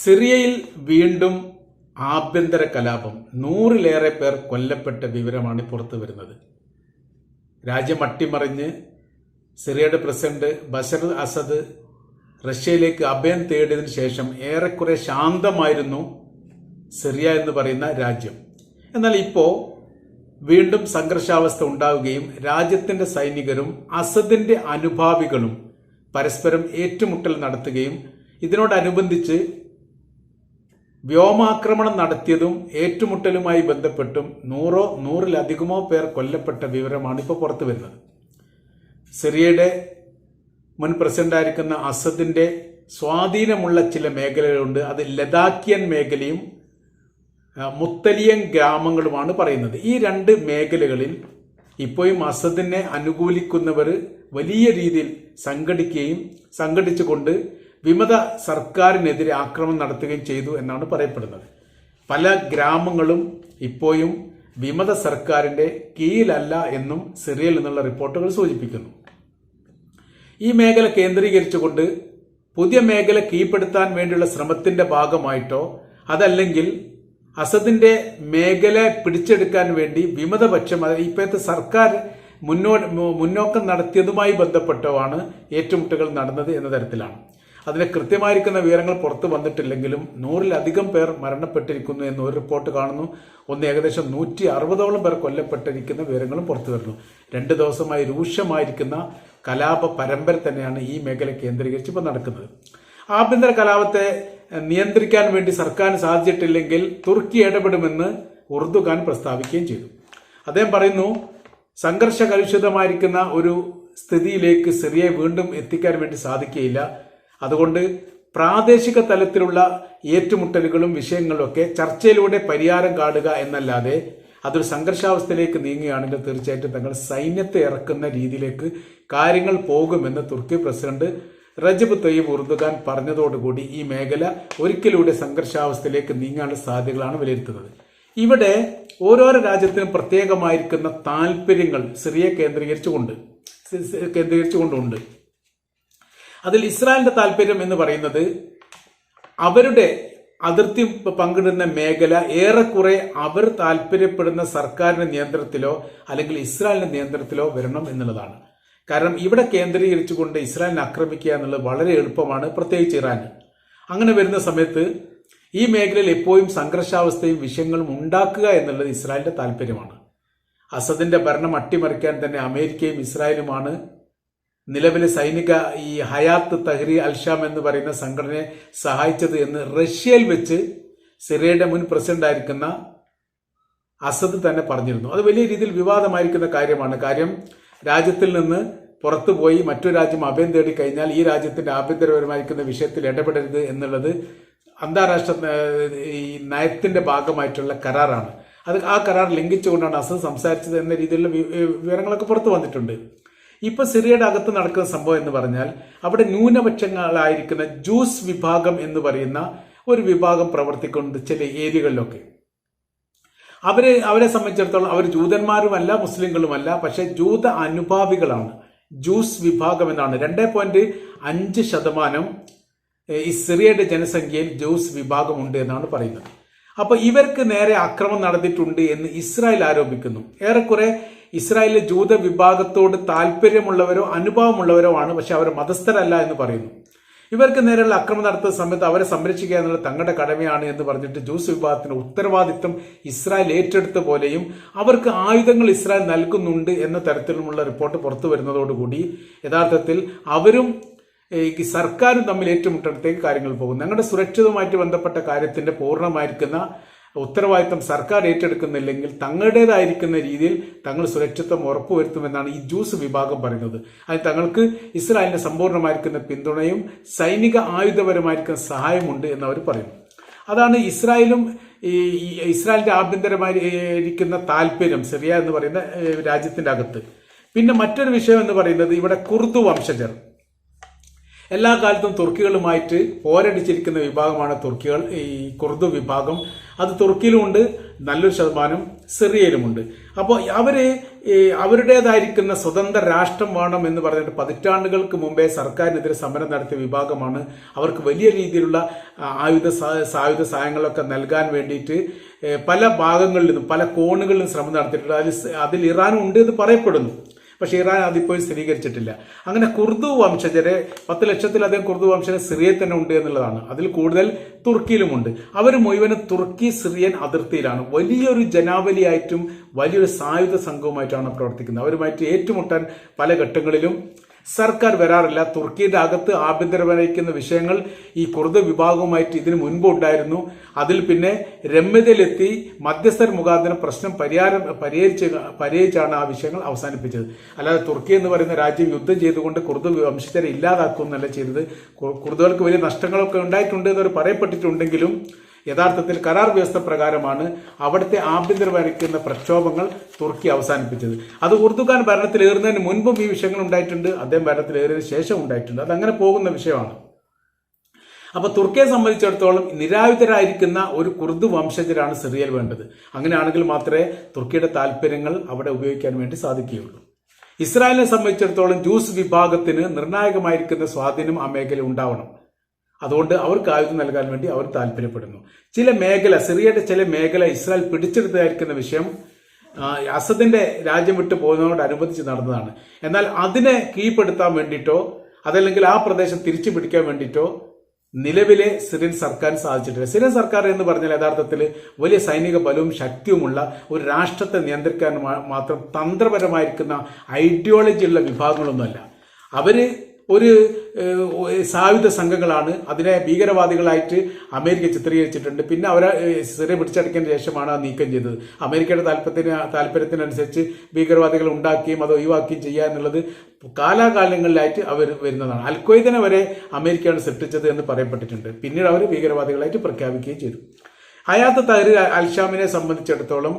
സിറിയയിൽ വീണ്ടും ആഭ്യന്തര കലാപം. നൂറിലേറെ പേർ കൊല്ലപ്പെട്ട വിവരമാണ് പുറത്തു വരുന്നത്. രാജ്യം അട്ടിമറിഞ്ഞ് സിറിയയുടെ പ്രസിഡന്റ് ബഷർ അസദ് റഷ്യയിലേക്ക് അഭയം തേടിയതിനു ശേഷം ഏറെക്കുറെ ശാന്തമായിരുന്നു സിറിയ എന്ന് പറയുന്ന രാജ്യം. എന്നാൽ ഇപ്പോൾ വീണ്ടും സംഘർഷാവസ്ഥ ഉണ്ടാവുകയും രാജ്യത്തിന്റെ സൈനികരും അസദിന്റെ അനുഭാവികളും പരസ്പരം ഏറ്റുമുട്ടൽ നടത്തുകയും ഇതിനോടനുബന്ധിച്ച് വ്യോമാക്രമണം നടത്തിയതും ഏറ്റുമുട്ടലുമായി ബന്ധപ്പെട്ടും നൂറോ നൂറിലധികമോ പേർ കൊല്ലപ്പെട്ട വിവരമാണ് ഇപ്പോൾ പുറത്തു വരുന്നത്. സിറിയയുടെ മുൻ പ്രസിഡന്റായിരിക്കുന്ന അസദിന്റെ സ്വാധീനമുള്ള ചില മേഖലകളുണ്ട്. അത് ലഡാക്കിയൻ മേഖലയും മുത്തലിയൻ ഗ്രാമങ്ങളുമാണ് പറയുന്നത്. ഈ രണ്ട് മേഖലകളിൽ ഇപ്പോഴും അസദിനെ അനുകൂലിക്കുന്നവർ വലിയ രീതിയിൽ സംഘടിക്കുകയും സംഘടിച്ചുകൊണ്ട് വിമത സർക്കാരിനെതിരെ ആക്രമണം നടത്തുകയും ചെയ്തു എന്നാണ് പറയപ്പെടുന്നത്. പല ഗ്രാമങ്ങളും ഇപ്പോഴും വിമത സർക്കാരിന്റെ കീഴിലല്ല എന്നും സിറിയയിൽ നിന്നുള്ള റിപ്പോർട്ടുകൾ സൂചിപ്പിക്കുന്നു. ഈ മേഖല കേന്ദ്രീകരിച്ചുകൊണ്ട് പുതിയ മേഖല കീഴ്പ്പെടുത്താൻ വേണ്ടിയുള്ള ശ്രമത്തിന്റെ ഭാഗമായിട്ടോ അതല്ലെങ്കിൽ അസദിന്റെ മേഖല പിടിച്ചെടുക്കാൻ വേണ്ടി വിമതപക്ഷം ഇപ്പോഴത്തെ സർക്കാർ മുന്നോ മുന്നോക്കം നടത്തിയതുമായി ബന്ധപ്പെട്ടോ ആണ് ഏറ്റുമുട്ടലുകൾ നടന്നത് എന്ന തരത്തിലാണ്. അതിന് കൃത്യമായിരിക്കുന്ന വിവരങ്ങൾ പുറത്തു വന്നിട്ടില്ലെങ്കിലും നൂറിലധികം പേർ മരണപ്പെട്ടിരിക്കുന്നു എന്ന് ഒരു റിപ്പോർട്ട് കാണുന്നു. ഒന്ന് ഏകദേശം നൂറ്റി അറുപതോളം പേർ കൊല്ലപ്പെട്ടിരിക്കുന്ന വിവരങ്ങളും പുറത്തു വരുന്നു. രണ്ട് ദിവസമായി രൂക്ഷമായിരിക്കുന്ന കലാപ പരമ്പര തന്നെയാണ് ഈ മേഖല കേന്ദ്രീകരിച്ച് ഇപ്പോൾ നടക്കുന്നത്. ആഭ്യന്തര കലാപത്തെ നിയന്ത്രിക്കാൻ വേണ്ടി സർക്കാരിന് സാധിച്ചിട്ടില്ലെങ്കിൽ തുർക്കി ഇടപെടുമെന്ന് ഉറുദുഖാൻ പ്രസ്താവിക്കുകയും ചെയ്തു. അദ്ദേഹം പറയുന്നു സംഘർഷ കലുഷിതമായിരിക്കുന്ന ഒരു സ്ഥിതിയിലേക്ക് സിറിയയെ വീണ്ടും എത്തിക്കാൻ വേണ്ടി സാധിക്കുകയില്ല. അതുകൊണ്ട് പ്രാദേശിക തലത്തിലുള്ള ഏറ്റുമുട്ടലുകളും വിഷയങ്ങളും ഒക്കെ ചർച്ചയിലൂടെ പരിഹാരം കാണുക എന്നല്ലാതെ അതൊരു സംഘർഷാവസ്ഥയിലേക്ക് നീങ്ങുകയാണെങ്കിൽ തീർച്ചയായിട്ടും തങ്ങൾ സൈന്യത്തെ ഇറക്കുന്ന രീതിയിലേക്ക് കാര്യങ്ങൾ പോകുമെന്ന് തുർക്കി പ്രസിഡന്റ് റജബ് തയ്യബ് ഉറുദുഖാൻ പറഞ്ഞതോടുകൂടി ഈ മേഖല ഒരിക്കലൂടെ സംഘർഷാവസ്ഥയിലേക്ക് നീങ്ങാനുള്ള സാധ്യതകളാണ് വിലയിരുത്തുന്നത്. ഇവിടെ ഓരോരോ രാജ്യത്തിനും പ്രത്യേകമായിരിക്കുന്ന താല്പര്യങ്ങൾ സിറിയെ കേന്ദ്രീകരിച്ചുകൊണ്ട് കേന്ദ്രീകരിച്ചുകൊണ്ടുണ്ട്. അതിൽ ഇസ്രായേലിന്റെ താല്പര്യം എന്ന് പറയുന്നത് അവരുടെ അതിർത്തി പങ്കിടുന്ന മേഖല ഏറെക്കുറെ അവർ താല്പര്യപ്പെടുന്ന സർക്കാരിന്റെ നിയന്ത്രണത്തിലോ അല്ലെങ്കിൽ ഇസ്രായേലിന്റെ നിയന്ത്രണത്തിലോ വരണം എന്നുള്ളതാണ്. കാരണം ഇവിടെ കേന്ദ്രീകരിച്ചുകൊണ്ട് ഇസ്രായേലിനെ ആക്രമിക്കുക എന്നുള്ളത് വളരെ എളുപ്പമാണ് പ്രത്യേകിച്ച് ഇറാന്. അങ്ങനെ വരുന്ന സമയത്ത് ഈ മേഖലയിൽ എപ്പോഴും സംഘർഷാവസ്ഥയും വിഷയങ്ങളും ഉണ്ടാക്കുക എന്നുള്ളത് ഇസ്രായേലിന്റെ താല്പര്യമാണ്. അസദിന്റെ ഭരണം അട്ടിമറിക്കാൻ തന്നെ അമേരിക്കയും ഇസ്രായേലുമാണ് നിലവിലെ സൈനിക ഈ ഹയാത്ത് തഹ്രി അൽഷാം എന്ന് പറയുന്ന സംഘടനയെ സഹായിച്ചത് എന്ന് റഷ്യയിൽ വെച്ച് സിറിയയുടെ മുൻ പ്രസിഡന്റ് ആയിരിക്കുന്ന അസദ് തന്നെ പറഞ്ഞിരുന്നു. അത് വലിയ രീതിയിൽ വിവാദമായിരിക്കുന്ന കാര്യമാണ്. കാര്യം രാജ്യത്തിൽ നിന്ന് പുറത്തുപോയി മറ്റൊരു രാജ്യം അഭയം തേടി കഴിഞ്ഞാൽ ഈ രാജ്യത്തിന്റെ ആഭ്യന്തരപരമായിരിക്കുന്ന വിഷയത്തിൽ ഇടപെടരുത് എന്നുള്ളത് അന്താരാഷ്ട്ര ഈ നയത്തിന്റെ ഭാഗമായിട്ടുള്ള കരാറാണ്. അത് ആ കരാർ ലംഘിച്ചുകൊണ്ടാണ് അസദ് സംസാരിച്ചത് എന്ന രീതിയിലുള്ള വിവരങ്ങളൊക്കെ പുറത്തു വന്നിട്ടുണ്ട്. ഇപ്പൊ സിറിയയുടെ അകത്ത് നടക്കുന്ന സംഭവം എന്ന് പറഞ്ഞാൽ അവിടെ ന്യൂനപക്ഷങ്ങളായിരിക്കുന്ന ജൂസ് വിഭാഗം എന്ന് പറയുന്ന ഒരു വിഭാഗം പ്രവർത്തിക്കുന്നുണ്ട് ചില ഏരിയകളിലൊക്കെ. അവരെ അവരെ സംബന്ധിച്ചിടത്തോളം അവർ ജൂതന്മാരുമല്ല മുസ്ലിങ്ങളുമല്ല പക്ഷെ ജൂത അനുഭാവികളാണ്. ജൂസ് വിഭാഗം എന്നാണ്. രണ്ടേ പോയിന്റ് അഞ്ച് ശതമാനം സിറിയയുടെ ജനസംഖ്യയിൽ ജൂസ് വിഭാഗമുണ്ട് എന്നാണ് പറയുന്നത്. അപ്പൊ ഇവർക്ക് നേരെ ആക്രമം നടന്നിട്ടുണ്ട് എന്ന് ഇസ്രായേൽ ആരോപിക്കുന്നു. ഏറെക്കുറെ ഇസ്രായേലിലെ ജൂത വിഭാഗത്തോട് താല്പര്യമുള്ളവരോ അനുഭവമുള്ളവരോ ആണ് പക്ഷെ അവർ മതസ്ഥരല്ല എന്ന് പറയുന്നു. ഇവർക്ക് നേരെയുള്ള ആക്രമണം നടത്തുന്ന സമയത്ത് അവരെ സംരക്ഷിക്കുക എന്നുള്ള തങ്ങളുടെ കടമയാണ് എന്ന് പറഞ്ഞിട്ട് ജൂസ് വിഭാഗത്തിന്റെ ഉത്തരവാദിത്വം ഇസ്രായേൽ ഏറ്റെടുത്ത പോലെയും അവർക്ക് ആയുധങ്ങൾ ഇസ്രായേൽ നൽകുന്നുണ്ട് എന്ന തരത്തിലുമുള്ള റിപ്പോർട്ട് പുറത്തു വരുന്നതോടുകൂടി യഥാർത്ഥത്തിൽ അവരും സർക്കാരും തമ്മിൽ ഏറ്റുമുട്ടത്തേക്ക് കാര്യങ്ങൾ പോകും ഞങ്ങളുടെ സുരക്ഷിതമായിട്ട് ബന്ധപ്പെട്ട കാര്യത്തിന്റെ പൂർണമായിരിക്കുന്ന ഉത്തരവാദിത്തം സർക്കാർ ഏറ്റെടുക്കുന്നില്ലെങ്കിൽ തങ്ങളുടേതായിരിക്കുന്ന രീതിയിൽ തങ്ങൾ സുരക്ഷിത്വം ഉറപ്പുവരുത്തുമെന്നാണ് ഈ ജൂസ് വിഭാഗം പറയുന്നത്. അത് തങ്ങൾക്ക് ഇസ്രായേലിന് സമ്പൂർണമായിരിക്കുന്ന പിന്തുണയും സൈനിക ആയുധപരമായിരിക്കുന്ന സഹായമുണ്ട് എന്ന് അവർ പറയുന്നു അതാണ് ഇസ്രായേലും ഈ ഇസ്രായേലിന്റെ ആഭ്യന്തരമായിരിക്കുന്ന താല്പര്യം സിറിയ എന്ന് പറയുന്ന രാജ്യത്തിന്റെ അകത്ത്. പിന്നെ മറ്റൊരു വിഷയം എന്ന് പറയുന്നത് ഇവിടെ കുർദു വംശജർ. എല്ലാ കാലത്തും തുർക്കികളുമായിട്ട് പോരടിച്ചിരിക്കുന്ന വിഭാഗമാണ് തുർക്കികൾ. ഈ കുർദു വിഭാഗം. അത് തുർക്കിയിലുമുണ്ട് നല്ലൊരു ശതമാനം സിറിയയിലുമുണ്ട്. അപ്പോൾ അവർ അവരുടേതായിരിക്കുന്ന സ്വതന്ത്ര രാഷ്ട്രം വേണം എന്ന് പറഞ്ഞിട്ട് പതിറ്റാണ്ടുകൾക്ക് മുമ്പേ സർക്കാരിനെതിരെ സമരം നടത്തിയ വിഭാഗമാണ്. അവർക്ക് വലിയ രീതിയിലുള്ള ആയുധ സായുധ സഹായങ്ങളൊക്കെ നൽകാൻ വേണ്ടിയിട്ട് പല ഭാഗങ്ങളിൽ നിന്നും പല കോണുകളിലും ശ്രമം നടത്തിയിട്ടുണ്ട്. അതിൽ അതിൽ ഇറാനും ഉണ്ട് എന്ന് പറയപ്പെടുന്നു. പക്ഷേ ഇറാൻ അതിപ്പോൾ സ്ഥിരീകരിച്ചിട്ടില്ല. അങ്ങനെ കുർദു വംശജരെ പത്ത് ലക്ഷത്തിലധികം കുർദു വംശജരെ സിറിയയിൽ തന്നെ ഉണ്ട് എന്നുള്ളതാണ്. അതിൽ കൂടുതൽ തുർക്കിയിലുമുണ്ട്. അവർ മുഴുവനും തുർക്കി സിറിയൻ അതിർത്തിയിലാണ്. വലിയൊരു ജനാവലിയായിട്ടും വലിയൊരു സായുധ സംഘവുമായിട്ടാണ് പ്രവർത്തിക്കുന്നത്. അവരുമായിട്ട് ഏറ്റുമുട്ടാൻ പല ഘട്ടങ്ങളിലും സർക്കാർ വരാറില്ല. തുർക്കിയുടെ അകത്ത് ആഭ്യന്തരപരമായിരിക്കുന്ന വിഷയങ്ങൾ ഈ കുർദ് വിഭാഗവുമായിട്ട് ഇതിനു മുൻപ് ഉണ്ടായിരുന്നു. അതിൽ പിന്നെ രമ്യതയിലെത്തി മധ്യസ്ഥർ മുഖാന്തരം പ്രശ്നം പരിഹാരം പരിഹരിച്ച് പരിഹരിച്ചാണ് ആ വിഷയങ്ങൾ അവസാനിപ്പിച്ചത്. അല്ലാതെ തുർക്കി എന്ന് പറയുന്ന രാജ്യം യുദ്ധം ചെയ്തുകൊണ്ട് കുർദ് വംശജരെ ഇല്ലാതാക്കുകയെന്നല്ല ചെയ്തത്. കുറുതുകൾക്ക് വലിയ നഷ്ടങ്ങളൊക്കെ ഉണ്ടായിട്ടുണ്ട് എന്നവർ പറയപ്പെട്ടിട്ടുണ്ടെങ്കിലും യഥാർത്ഥത്തിൽ കരാർ വ്യവസ്ഥ പ്രകാരമാണ് അവിടുത്തെ ആഭ്യന്തരമായിരിക്കുന്ന പ്രക്ഷോഭങ്ങൾ തുർക്കി അവസാനിപ്പിച്ചത്. അത് ഉറുദുഖാൻ ഭരണത്തിലേറുന്നതിന് മുൻപും ഈ വിഷയങ്ങൾ ഉണ്ടായിട്ടുണ്ട്. അദ്ദേഹം ഭരണത്തിലേറിയതിനു ശേഷം ഉണ്ടായിട്ടുണ്ട്. അതങ്ങനെ പോകുന്ന വിഷയമാണ്. അപ്പൊ തുർക്കിയെ സംബന്ധിച്ചിടത്തോളം നിരായുധരായിരിക്കുന്ന ഒരു കുർദ് വംശജരാണ് സിറിയയിൽ വേണ്ടത്. അങ്ങനെയാണെങ്കിൽ മാത്രമേ തുർക്കിയുടെ താല്പര്യങ്ങൾ അവിടെ ഉപയോഗിക്കാൻ വേണ്ടി സാധിക്കുകയുള്ളൂ. ഇസ്രായേലിനെ സംബന്ധിച്ചിടത്തോളം ജൂസ് വിഭാഗത്തിന് നിർണായകമായിരിക്കുന്ന സ്വാധീനം ആ മേഖല ഉണ്ടാവണം. അതുകൊണ്ട് അവർക്ക് ആയുധം നൽകാൻ വേണ്ടി അവർ താല്പര്യപ്പെടുന്നു. ചില മേഖല സിറിയയുടെ ചില മേഖല ഇസ്രായേൽ പിടിച്ചെടുത്തായിരിക്കുന്ന വിഷയം അസദിന്റെ രാജ്യം വിട്ടു പോകുന്നതിനോടനുബന്ധിച്ച് നടന്നതാണ്. എന്നാൽ അതിനെ കീഴ്പ്പെടുത്താൻ വേണ്ടിയിട്ടോ അതല്ലെങ്കിൽ ആ പ്രദേശം തിരിച്ചു പിടിക്കാൻ വേണ്ടിയിട്ടോ നിലവിലെ സിറിയൻ സർക്കാർ സാധിച്ചിട്ടില്ല. സിറിയൻ സർക്കാർ എന്ന് പറഞ്ഞാൽ യഥാർത്ഥത്തിൽ വലിയ സൈനിക ബലവും ശക്തിയുമുള്ള ഒരു രാഷ്ട്രത്തെ നിയന്ത്രിക്കാൻ മാത്രം തന്ത്രപരമായിരിക്കുന്ന ഐഡിയോളജിയുള്ള വിഭാഗങ്ങളൊന്നുമല്ല. അവർ ഒരു സായുധ സംഘങ്ങളാണ്. അതിനെ ഭീകരവാദികളായിട്ട് അമേരിക്ക ചിത്രീകരിച്ചിട്ടുണ്ട്. പിന്നെ അവരെ സിറിയ പിടിച്ചടക്കിയതിന് ശേഷമാണ് ആ നീക്കം ചെയ്തത്. അമേരിക്കയുടെ താല്പര്യത്തിന് താല്പര്യത്തിനനുസരിച്ച് ഭീകരവാദികൾ ഉണ്ടാക്കുകയും അത് ഒഴിവാക്കുകയും ചെയ്യുക എന്നുള്ളത് കാലാകാലങ്ങളിലായിട്ട് അവർ വരുന്നതാണ്. അൽഖ്വയ്ദിനെ വരെ അമേരിക്കയാണ് സൃഷ്ടിച്ചത് എന്ന് പറയപ്പെട്ടിട്ടുണ്ട്. പിന്നീട് അവർ ഭീകരവാദികളായിട്ട് പ്രഖ്യാപിക്കുകയും ചെയ്തു. ഹയാത്ത് തകര് അൽഷാമിനെ സംബന്ധിച്ചിടത്തോളം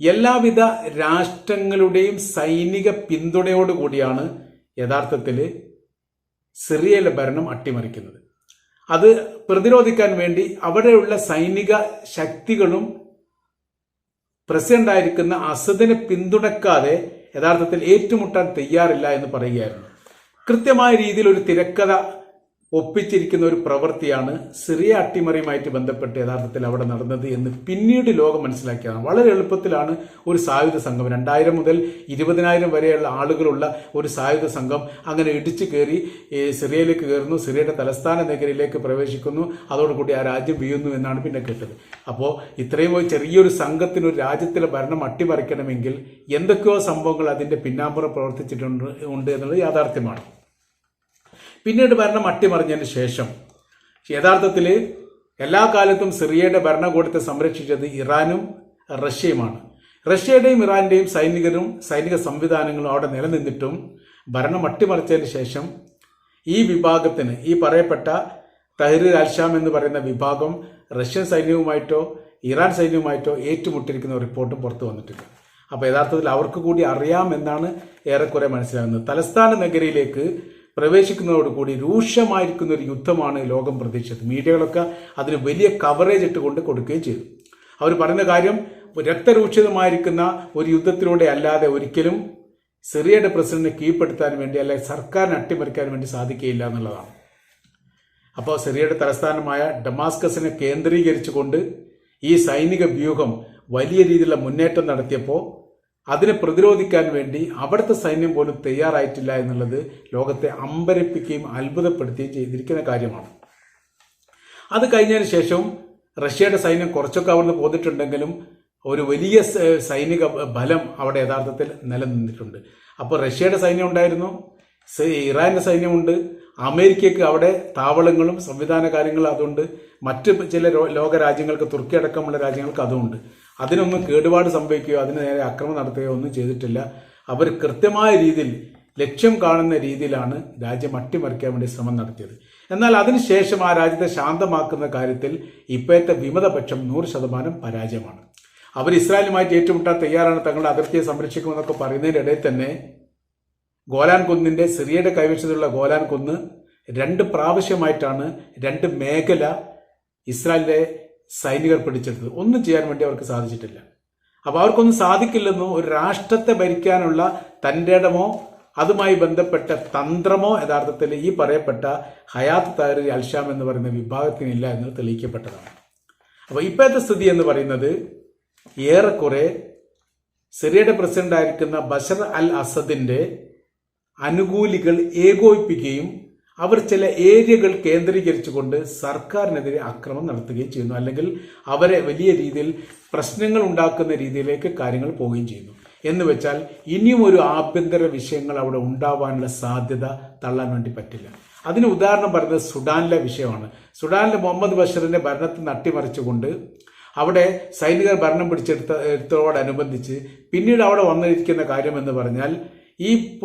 എല്ലാവിധ രാഷ്ട്രങ്ങളുടെയും സൈനിക പിന്തുണയോടുകൂടിയാണ് യഥാർത്ഥത്തിൽ സിറിയയിലെ ഭരണം അട്ടിമറിക്കുന്നത്. അത് പ്രതിരോധിക്കാൻ വേണ്ടി അവിടെയുള്ള സൈനിക ശക്തികളും പ്രസിഡന്റായിരിക്കുന്ന അസദിനെ പിന്തുണക്കാതെ യഥാർത്ഥത്തിൽ ഏറ്റുമുട്ടാൻ തയ്യാറില്ല എന്ന് പറയുകയായിരുന്നു. കൃത്യമായ രീതിയിൽ ഒരു തിരക്കഥ ഒപ്പിച്ചിരിക്കുന്ന ഒരു പ്രവൃത്തിയാണ് സിറിയ അട്ടിമറിയുമായിട്ട് ബന്ധപ്പെട്ട് യഥാർത്ഥത്തിൽ അവിടെ നടന്നത് എന്ന് പിന്നീട് ലോകം മനസ്സിലാക്കിയതാണ്. വളരെ എളുപ്പത്തിലാണ് ഒരു സായുധ സംഘം രണ്ടായിരം മുതൽ ഇരുപതിനായിരം വരെയുള്ള ആളുകളുള്ള ഒരു സായുധ സംഘം അങ്ങനെ ഇടിച്ചു കയറി സിറിയയിലേക്ക് കയറുന്നു സിറിയയുടെ തലസ്ഥാന നഗരിയിലേക്ക് പ്രവേശിക്കുന്നു അതോടുകൂടി ആ രാജ്യം വീഴുന്നു എന്നാണ് പിന്നെ കേട്ടത്. അപ്പോൾ ഇത്രയും ഒരു ചെറിയൊരു സംഘത്തിന് ഒരു രാജ്യത്തിലെ ഭരണം അട്ടിമറിക്കണമെങ്കിൽ എന്തൊക്കെയോ സംഭവങ്ങൾ അതിന്റെ പിന്നാമ്പുറം പ്രവർത്തിച്ചിട്ടുണ്ട് ഉണ്ട് എന്നുള്ളത് യാഥാർത്ഥ്യമാണ്. പിന്നീട് ഭരണം അട്ടിമറിഞ്ഞതിന് ശേഷം യഥാർത്ഥത്തിൽ എല്ലാ കാലത്തും സിറിയയുടെ ഭരണകൂടത്തെ സംരക്ഷിച്ചത് ഇറാനും റഷ്യയുമാണ്. റഷ്യയുടെയും ഇറാന്റെയും സൈനികരും സൈനിക സംവിധാനങ്ങളും അവിടെ നിലനിന്നിട്ടും ഭരണം അട്ടിമറിച്ചതിന് ശേഷം ഈ വിഭാഗത്തിന് ഈ പറയപ്പെട്ട തഹ്രീർ അൽഷാം എന്ന് പറയുന്ന വിഭാഗം റഷ്യൻ സൈന്യവുമായിട്ടോ ഇറാൻ സൈന്യവുമായിട്ടോ ഏറ്റുമുട്ടിരിക്കുന്ന റിപ്പോർട്ടും പുറത്തു വന്നിട്ടുണ്ട്. അപ്പോൾ യഥാർത്ഥത്തിൽ അവർക്ക് കൂടി അറിയാമെന്നാണ് ഏറെക്കുറെ മനസ്സിലാകുന്നത്. തലസ്ഥാന നഗരിയിലേക്ക് പ്രവേശിക്കുന്നതോടുകൂടി രൂക്ഷമായിരിക്കുന്ന ഒരു യുദ്ധമാണ് ലോകം പ്രതീക്ഷിച്ചത്. മീഡിയകളൊക്കെ അതിന് വലിയ കവറേജ് ഇട്ടുകൊണ്ട് കൊടുക്കുകയും ചെയ്തു. അവർ പറയുന്ന കാര്യം രക്തരൂക്ഷിതമായിരിക്കുന്ന ഒരു യുദ്ധത്തിലൂടെ അല്ലാതെ ഒരിക്കലും സിറിയയുടെ പ്രസിഡന്റിനെ കീഴ്പ്പെടുത്താൻ വേണ്ടി അല്ലെങ്കിൽ സർക്കാരിനെ അട്ടിമറിക്കാൻ വേണ്ടി സാധിക്കുകയില്ല എന്നുള്ളതാണ്. അപ്പോൾ സിറിയയുടെ തലസ്ഥാനമായ ഡമാസ്കസിനെ കേന്ദ്രീകരിച്ചുകൊണ്ട് ഈ സൈനിക വ്യൂഹം വലിയ രീതിയിലുള്ള മുന്നേറ്റം നടത്തിയപ്പോൾ അതിനെ പ്രതിരോധിക്കാൻ വേണ്ടി അവിടുത്തെ സൈന്യം പോലും തയ്യാറായിട്ടില്ല എന്നുള്ളത് ലോകത്തെ അമ്പരപ്പിക്കുകയും അത്ഭുതപ്പെടുത്തുകയും ചെയ്തിരിക്കുന്ന കാര്യമാണ്. അത് കഴിഞ്ഞതിന് ശേഷവും റഷ്യയുടെ സൈന്യം കുറച്ചൊക്കെ അവിടുന്ന് പോന്നിട്ടുണ്ടെങ്കിലും ഒരു വലിയ സൈനിക ബലം അവിടെ യഥാർത്ഥത്തിൽ നിലനിന്നിട്ടുണ്ട്. അപ്പോൾ റഷ്യയുടെ സൈന്യം ഉണ്ടായിരുന്നു ഇറാന്റെ സൈന്യമുണ്ട് അമേരിക്കയ്ക്ക് അവിടെ താവളങ്ങളും സംവിധാന കാര്യങ്ങളും അതുണ്ട് മറ്റ് ചില ലോക രാജ്യങ്ങൾക്ക് തുർക്കി അടക്കമുള്ള രാജ്യങ്ങൾക്ക് അതുമുണ്ട്. അതിനൊന്നും കേടുപാട് സംഭവിക്കുകയോ അതിന് നേരെ അക്രമം നടത്തുകയോ ഒന്നും ചെയ്തിട്ടില്ല. അവർ കൃത്യമായ രീതിയിൽ ലക്ഷ്യം കാണുന്ന രീതിയിലാണ് രാജ്യം അട്ടിമറിക്കാൻ വേണ്ടി ശ്രമം നടത്തിയത്. എന്നാൽ അതിനുശേഷം ആ രാജ്യത്തെ ശാന്തമാക്കുന്ന കാര്യത്തിൽ ഇപ്പോഴത്തെ വിമതപക്ഷം നൂറ് ശതമാനം പരാജയമാണ്. അവർ ഇസ്രായേലുമായിട്ട് ഏറ്റുമുട്ടാൻ തയ്യാറാണ് തങ്ങളുടെ അതിർത്തിയെ സംരക്ഷിക്കുമെന്നൊക്കെ പറയുന്നതിനിടയിൽ തന്നെ ഗോലാൻ കുന്നിന്റെ സിറിയയുടെ കൈവശത്തിലുള്ള ഗോലാൻ കുന്ന് രണ്ട് പ്രാവശ്യമായിട്ടാണ് രണ്ട് മേഖല ഇസ്രായേലിലെ സൈനികർ പിടിച്ചെടുത്തത്. ഒന്നും ചെയ്യാൻ വേണ്ടി അവർക്ക് സാധിച്ചിട്ടില്ല. അപ്പോൾ അവർക്കൊന്നും സാധിക്കില്ലെന്നും ഒരു രാഷ്ട്രത്തെ ഭരിക്കാനുള്ള തന്റെ ഇടമോ അതുമായി ബന്ധപ്പെട്ട തന്ത്രമോ യഥാർത്ഥത്തിൽ ഈ പറയപ്പെട്ട ഹയാത്ത് താരി അൽഷാം എന്ന് പറയുന്ന വിഭാഗത്തിനില്ല എന്ന് തെളിയിക്കപ്പെട്ടതാണ്. അപ്പോൾ ഇപ്പോഴത്തെ സ്ഥിതി എന്ന് പറയുന്നത് ഏറെക്കുറെ സിറിയയുടെ പ്രസിഡന്റ് ആയിരിക്കുന്ന ബഷർ അൽ അസദിന്റെ അനുകൂലികൾ ഏകോപിപ്പിക്കുകയും അവർ ചില ഏരിയകൾ കേന്ദ്രീകരിച്ചുകൊണ്ട് സർക്കാരിനെതിരെ ആക്രമണം നടത്തുകയും ചെയ്യുന്നു. അല്ലെങ്കിൽ അവരെ വലിയ രീതിയിൽ പ്രശ്നങ്ങൾ ഉണ്ടാക്കുന്ന രീതിയിലേക്ക് കാര്യങ്ങൾ പോവുകയും ചെയ്യുന്നു. എന്ന് വെച്ചാൽ ഇനിയും ഒരു ആഭ്യന്തര വിഷയങ്ങൾ അവിടെ ഉണ്ടാവാനുള്ള സാധ്യത തള്ളാൻ വേണ്ടി പറ്റില്ല. അതിന് ഉദാഹരണം പറയുന്നത് സുഡാനിലെ വിഷയമാണ്. സുഡാനിലെ മുഹമ്മദ് ബഷറിന്റെ ഭരണത്തെ നട്ടിമറിച്ചുകൊണ്ട് അവിടെ സൈനികർ ഭരണം പിടിച്ചെടുത്ത എടുത്തതോടനുബന്ധിച്ച് പിന്നീട് അവിടെ വന്നിരിക്കുന്ന കാര്യം എന്ന് പറഞ്ഞാൽ ഈ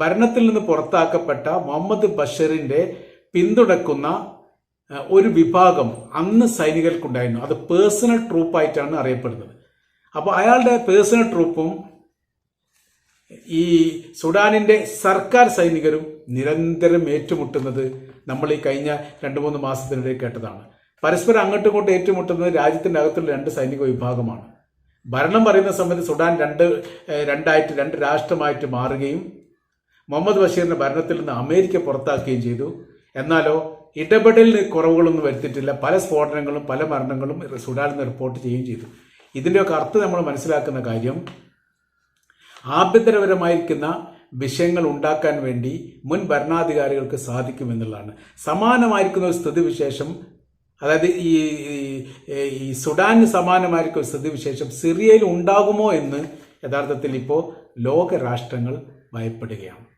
ഭരണത്തിൽ നിന്ന് പുറത്താക്കപ്പെട്ട മുഹമ്മദ് ബഷീറിന്റെ പിന്തുണക്കുന്ന ഒരു വിഭാഗം അന്ന് സൈനികർക്കുണ്ടായിരുന്നു. അത് പേഴ്സണൽ ട്രൂപ്പായിട്ടാണ് അറിയപ്പെടുന്നത്. അപ്പോൾ അയാളുടെ പേഴ്സണൽ ട്രൂപ്പും ഈ സുഡാനിന്റെ സർക്കാർ സൈനികരും നിരന്തരം ഏറ്റുമുട്ടുന്നത് നമ്മൾ ഈ കഴിഞ്ഞ രണ്ട് മൂന്ന് മാസത്തിനിടെ കേട്ടതാണ്. പരസ്പരം അങ്ങോട്ടും ഇങ്ങോട്ടും ഏറ്റുമുട്ടുന്നത് രാജ്യത്തിന്റെ അകത്തുള്ള രണ്ട് സൈനിക വിഭാഗമാണ്. ഭരണം പറയുന്ന സമയത്ത് സുഡാൻ രണ്ട് രണ്ടായിട്ട് രണ്ട് രാഷ്ട്രമായിട്ട് മാറുകയും മുഹമ്മദ് ബഷീറിന്റെ ഭരണത്തിൽ നിന്ന് അമേരിക്ക പുറത്താക്കുകയും ചെയ്തു. എന്നാലോ ഇടപെടലിന് കുറവുകളൊന്നും വരുത്തിയിട്ടില്ല. പല സ്ഫോടനങ്ങളും പല മരണങ്ങളും സുഡാനിൽ നിന്ന് റിപ്പോർട്ട് ചെയ്യുകയും ചെയ്തു. ഇതിന്റെയൊക്കെ അർത്ഥം നമ്മൾ മനസ്സിലാക്കുന്ന കാര്യം ആഭ്യന്തരപരമായിരിക്കുന്ന വിഷയങ്ങൾ ഉണ്ടാക്കാൻ വേണ്ടി മുൻ ഭരണാധികാരികൾക്ക് സാധിക്കുമെന്നുള്ളതാണ്. സമാനമായിരിക്കുന്ന ഒരു സ്ഥിതിവിശേഷം അതായത് ഈ ഈ- സുഡാന് സമാനമായിരിക്കും സ്ഥിതിവിശേഷം സിറിയയിൽ ഉണ്ടാകുമോ എന്ന് യഥാർത്ഥത്തിൽ ഇപ്പോൾ ലോകരാഷ്ട്രങ്ങൾ ഭയപ്പെടുകയാണ്.